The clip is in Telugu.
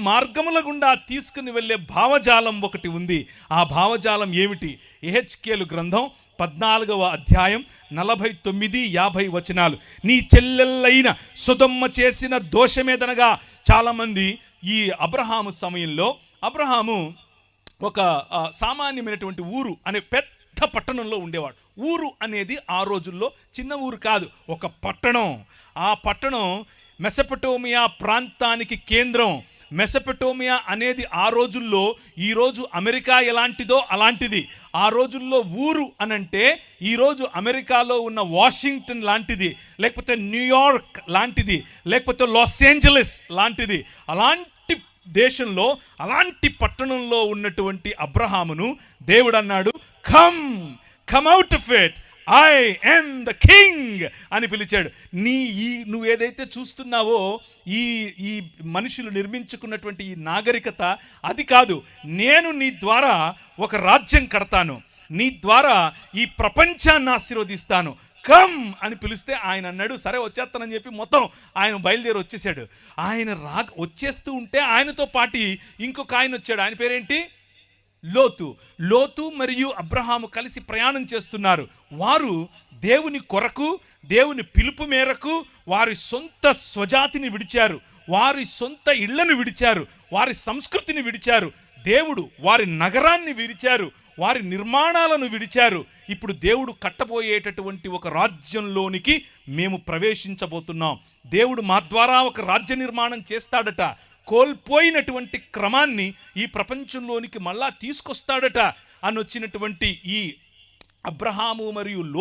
మార్గముల గుండా తీసుకుని వెళ్ళే భావజాలం ఒకటి ఉంది. ఆ భావజాలం ఏమిటి? ఏహెచ్కేలు గ్రంథం పద్నాలుగవ అధ్యాయం నలభై తొమ్మిది యాభై వచనాలు. నీ చెల్లెళ్ళైన సుధమ్మ చేసిన దోషమేదనగా? చాలామంది ఈ అబ్రహాము సమయంలో అబ్రహాము ఒక సామాన్యమైనటువంటి ఊరు అనే పెద్ద పట్టణంలో ఉండేవాడు. ఊరు అనేది ఆ రోజుల్లో చిన్న ఊరు కాదు ఒక పట్టణం. ఆ పట్టణం మెసపటోమియా ప్రాంతానికి కేంద్రం. మెసపటోమియా అనేది ఆ రోజుల్లో ఈరోజు అమెరికా ఎలాంటిదో అలాంటిది. ఆ రోజుల్లో ఊరు అనంటే ఈరోజు అమెరికాలో ఉన్న వాషింగ్టన్ లాంటిది లేకపోతే న్యూయార్క్ లాంటిది లేకపోతే లాస్ ఏంజలస్ లాంటిది. అలాంటి దేశంలో అలాంటి పట్టణంలో ఉన్నటువంటి అబ్రహామును దేవుడు అన్నాడు come come out of it I am the king అని పిలిచాడు. నీ ఈ నువ్వు ఏదైతే చూస్తున్నావో ఈ ఈ మనుషులు నిర్మించుకున్నటువంటి ఈ నాగరికత అది కాదు. నేను నీ ద్వారా ఒక రాజ్యం కడతాను. నీ ద్వారా ఈ ప్రపంచాన్ని ఆశీర్వదిస్తాను. కమ్ అని పిలిస్తే ఆయన అన్నాడు. సరే వచ్చేస్తానని చెప్పి మొత్తం ఆయన బయలుదేరి వచ్చేసాడు ఆయన రా వచ్చేస్తూ ఉంటే ఆయనతో పాటి ఇంకొక ఆయన వచ్చాడు. ఆయన పేరేంటి? లోతు. లోతు మరియు అబ్రహాము కలిసి ప్రయాణం చేస్తున్నారు. వారు దేవుని కొరకు దేవుని పిలుపు మేరకు వారి సొంత స్వజాతిని విడిచారు. వారి సొంత ఇళ్ళను విడిచారు. వారి సంస్కృతిని విడిచారు. దేవుడు వారి నగరాన్ని విడిచారు. వారి నిర్మాణాలను విడిచారు. ఇప్పుడు దేవుడు కట్టబోయేటటువంటి ఒక రాజ్యంలోనికి మేము ప్రవేశించబోతున్నాం. దేవుడు మా ద్వారా ఒక రాజ్య నిర్మాణం చేస్తాడట. కోల్పోయినటువంటి క్రమాన్ని ఈ ప్రపంచంలోనికి మళ్ళా తీసుకొస్తాడట అని వచ్చినటువంటి ఈ అబ్రహాము మరియు లో